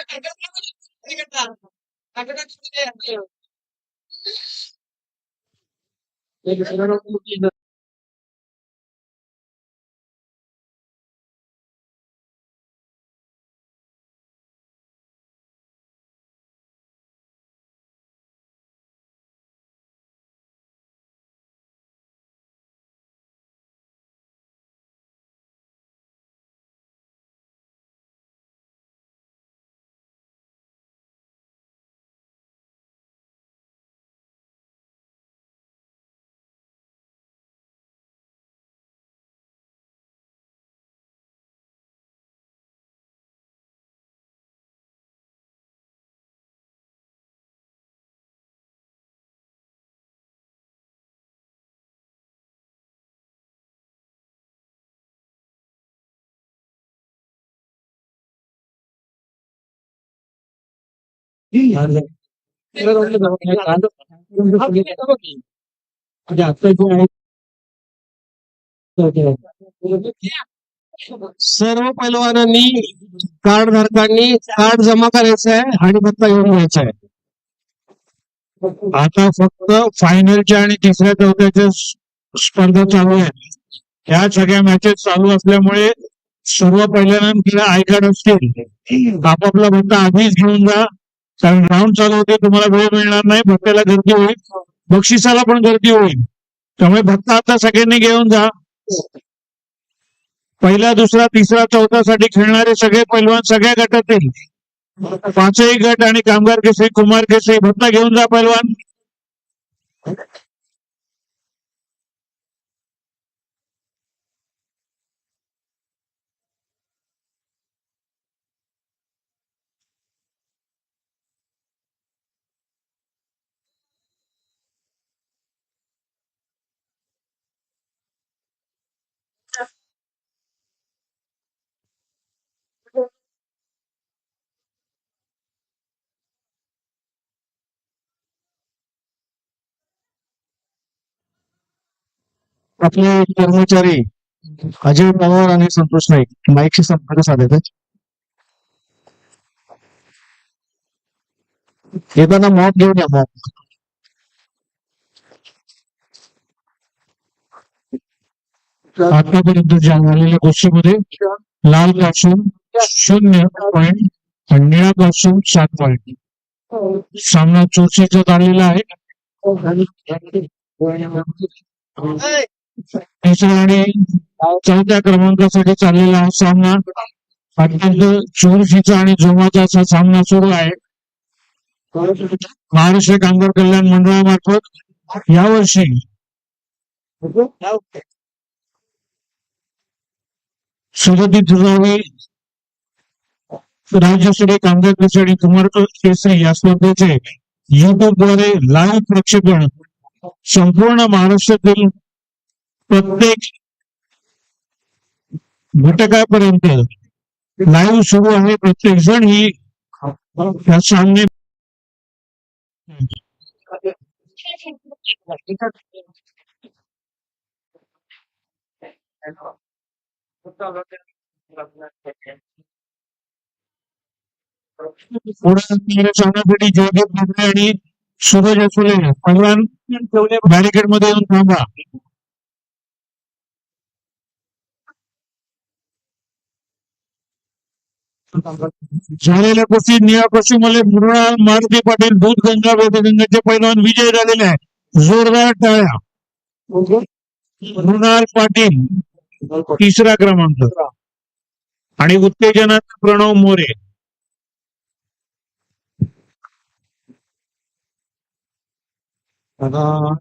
está carregando água de libertação. Está carregando de libertação. Tem que ser uma comunidade. सर्व पैलवानांनी card धारकांनी card जमा करायचं आहे आणि भत्ता घेऊन घ्यायचा आहे आता फक्त फायनलच्या आणि तिसऱ्या चौथ्याच्या स्पर्धा चालू आहेत ह्या सगळ्या मॅचेस चालू असल्यामुळे सर्व पहिल्यांदा आय कार्ड असतील. आपापला भत्ता आधीच घेऊन जा. कारण राऊंड चालू होते तुम्हाला वेळ मिळणार नाही भत्त्याला गर्दी होईल बक्षिसाला पण गर्दी होईल. त्यामुळे भत्ता आता सगळ्यांनी घेऊन जा. पहिला दुसरा तिसरा चौथा साठी खेळणारे सगळे पैलवान सगळ्या गटातील. पाचही गट आणि कामगार केसरी कुमार केसरी भत्ता घेऊन जा पैलवान. आपले कर्मचारी अजय पवार आणि संतोष नाईक माईकशी संपर्क साधायचा येताना मॉप घेऊन या मॉप आतापर्यंत ज्या झालेल्या गोष्टीमध्ये लाल पासून शून्य पॉईंट आणि निळा पासून सात पॉईंट सामना चोरशीचा झालेला आहे. हो, हो. तिसऱ्या आणि चौथ्या क्रमांकासाठी चाललेला हा सामना अत्यंत चोरशीचा आणि जोमाचा असा सामना सुरू आहे. महाराष्ट्र कामगार कल्याण मंडळामार्फत यावर्षी सदतीस हजारावी राज्यस्तरीय कामगार केसरी आणि कुमार केसरी या स्पर्धेचे युट्यूबद्वारे लाईव्ह प्रक्षेपण संपूर्ण महाराष्ट्रातील प्रत्येक घटकापर्यंत लाईव्ह सुरू आहे. प्रत्येक जण ही सामने पुढे जयदेव जयदीप आणि सूरज असुले. पहिलवान बॅरिकेडमध्ये येऊन थांबा. झालेल्या कुस्ती निळा मध्ये मृणाल मारुती पाटील दूधगंगा वेदगंगाचे पैलवान विजय झालेले आहे जोरदार टाळ्या. मृणाल पाटील तिसरा क्रमांक. आणि उत्तेजनात प्रणव मोरे. आता